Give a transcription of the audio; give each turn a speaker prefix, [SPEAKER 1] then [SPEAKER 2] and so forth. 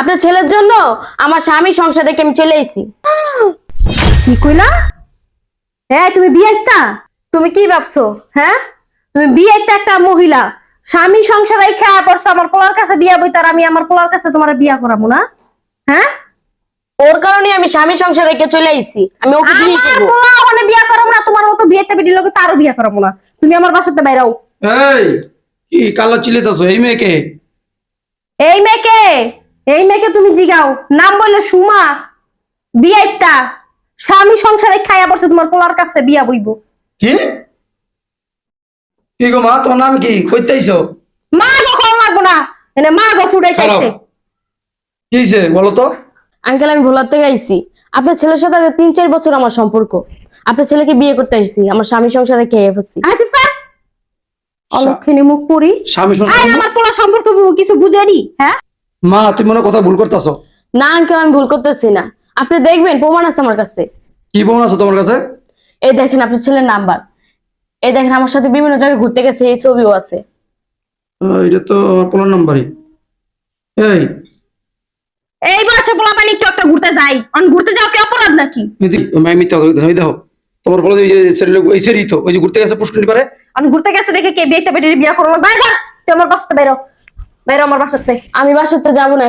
[SPEAKER 1] আপনার ছেলের জন্য আমার স্বামী সংসার থেকে আমি চলে এসেছি।
[SPEAKER 2] কি কইলা? হ্যাঁ তুমি বিয়ে একটা? তুমি কি ভাবছ? হ্যাঁ? তুমি বিয়ে একটা একটা মহিলা। স্বামী সংসার এই খেয়া পড়ছো আমার পোলার কাছে বিয়া বই তার আমি আমার পোলার কাছে তোমার বিয়া করাবো না? হ্যাঁ?
[SPEAKER 1] ওর কারণে আমি স্বামী সংসার রেখে চলে আইছি। আমি ওকে বিয়ে
[SPEAKER 2] আমার পোলা ওখানে বিয়া করাবো না তোমার মতো বিয়েতে বেটি লোকে তারও বিয়া করাবো না। তুমি আমার বাসাতে বাইরাও
[SPEAKER 3] এই কি কালো চিলিতাছো এই মেয়েকে?
[SPEAKER 2] এই মেয়েকে? এই মেয়েকে তুমি জিগাও। নাম বললে সুমা। বিয়ে একটা। স্বামী সংসারে খাইয়া পড়ছে তোমার পোলার কাছে বিয়া বইব।
[SPEAKER 3] কি? কি গো মা তোমার নাম কি? কইতেইছো?
[SPEAKER 2] মা গো কল লাগবো না। এনে মা গো ফুটাই
[SPEAKER 3] খারাপ।
[SPEAKER 2] চাইছে
[SPEAKER 3] কি হইছে বলো তো?
[SPEAKER 1] আঙ্কেল আমি ভোলার গাইছি আপনার ছেলের সাথে তিন চার বছর আমার সম্পর্ক। আপনার ছেলেকে বিয়ে করতে আসছি আমার স্বামী সংসারে খেয়ে
[SPEAKER 2] আচ্ছা অলক্ষিনী মুখ পড়ি
[SPEAKER 3] স্বামী
[SPEAKER 2] আমার পোলা সম্পর্ক কিছু বুঝেনি হ্যাঁ?
[SPEAKER 3] মা তুমি মনে কথা ভুল করতেছো?
[SPEAKER 1] না আঙ্কেল আমি ভুল করতেছি না। আপনি দেখবেন প্রমাণ আছে আমার কাছে।
[SPEAKER 3] কি বোন আছে তোমার কাছে?
[SPEAKER 1] এই দেখেন আপনার ছেলের নাম্বার। এই দেখেন আমার সাথে বিভিন্ন জায়গায় ঘুরতে গেছে এই ছবিও আছে।
[SPEAKER 3] এটা তো আমার পোলার নাম্বারই। এই।
[SPEAKER 2] এই বয়সে পোলা পানি একটু একটা ঘুরতে যাই। অন ঘুরতে যাও কি অপরাধ নাকি?
[SPEAKER 3] মাই মিথ্যা কথা কইতেছে, দেখো। তোমার বলো যে এই যে ছেলে এই ছেলেই তো ওই যে ঘুরতে গেছে পুষ্করিণী পারে
[SPEAKER 2] আমি ঘুরতে গেছে দেখে কে বিয়ে বেটির বিয়া করল? তুই আমার বাসাতে বাইরো বাইরো আমার বাসাতে
[SPEAKER 1] আমি বাসাতে যাব না।